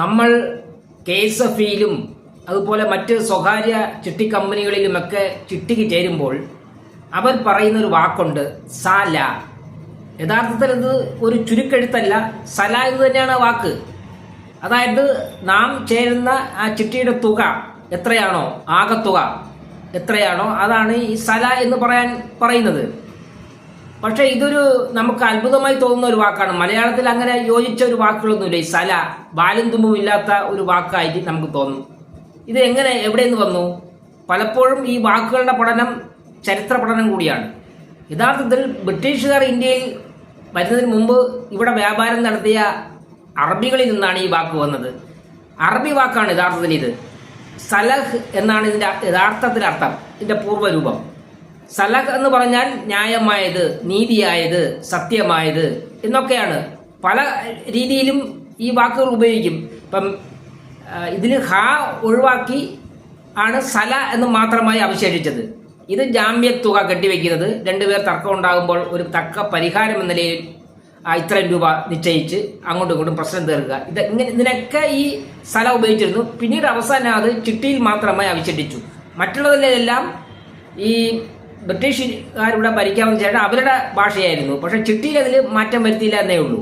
നമ്മൾ K S F ഇയിലും അതുപോലെ മറ്റ് സ്വകാര്യ ചിട്ടി കമ്പനികളിലുമൊക്കെ ചിട്ടിക്ക് ചേരുമ്പോൾ അവർ പറയുന്ന ഒരു വാക്കുണ്ട് സാല. യഥാർത്ഥത്തിൽ ഇത് ഒരു ചുരുക്കെഴുത്തല്ല സല എന്ന് തന്നെയാണ് ആ വാക്ക്. അതായത് നാം ചേരുന്ന ആ ചിട്ടിയുടെ തുക എത്രയാണോ ആകത്തുക എത്രയാണോ അതാണ് ഈ സല എന്ന് പറയാൻ പറയുന്നത്. പക്ഷെ ഇതൊരു നമുക്ക് അത്ഭുതമായി തോന്നുന്ന ഒരു വാക്കാണ്. മലയാളത്തിൽ അങ്ങനെ യോജിച്ച ഒരു വാക്കുകളൊന്നുമില്ല. ഈ സല ബാലും തുമ്പും ഇല്ലാത്ത ഒരു വാക്കായിട്ട് നമുക്ക് തോന്നും. ഇത് എങ്ങനെ എവിടെ നിന്ന് വന്നു? പലപ്പോഴും ഈ വാക്കുകളുടെ പഠനം ചരിത്ര പഠനം കൂടിയാണ്. യഥാർത്ഥത്തിൽ ബ്രിട്ടീഷുകാർ ഇന്ത്യയിൽ വരുന്നതിന് മുമ്പ് ഇവിടെ വ്യാപാരം നടത്തിയ അറബികളിൽ നിന്നാണ് ഈ വാക്ക് വന്നത്. അറബി വാക്കാണ് യഥാർത്ഥത്തിൽ ഇത്. സലഹ് എന്നാണ് ഇതിന്റെ യഥാർത്ഥത്തിൽ അർത്ഥം ഇതിന്റെ പൂർവരൂപം. സലഹ് എന്ന് പറഞ്ഞാൽ ന്യായമായത് നീതിയായത് സത്യമായത് എന്നൊക്കെയാണ്. പല രീതിയിലും ഈ വാക്കുകൾ ഉപയോഗിക്കും. ഇപ്പം ഇതിൽ ഹ ഒഴിവാക്കി ആണ് സല എന്ന് മാത്രമായി അവശേഷിച്ചത്. ഇത് ജാമ്യത്തുക തുക കെട്ടിവെക്കുന്നത് രണ്ടുപേർ തർക്കം ഉണ്ടാകുമ്പോൾ ഒരു തക്ക പരിഹാരം എന്ന നിലയിൽ ഇത്രയും രൂപ നിശ്ചയിച്ച് അങ്ങോട്ടും ഇങ്ങോട്ടും പ്രശ്നം തീർക്കുക. ഇത് ഇങ്ങനെ ഇതിനൊക്കെ ഈ സ്ഥലം ഉപയോഗിച്ചിരുന്നു. പിന്നീട് അവസാനം അത് ചിട്ടിയിൽ മാത്രമായി അവശേഷിച്ചു. മറ്റുള്ളതിലെല്ലാം ഈ ബ്രിട്ടീഷുകാരിവിടെ ഭരിക്കാമെന്ന് ചേട്ടാ അവരുടെ ഭാഷയായിരുന്നു. പക്ഷെ ചിട്ടിയിൽ അതിൽ മാറ്റം വരുത്തിയില്ല എന്നേ ഉള്ളൂ.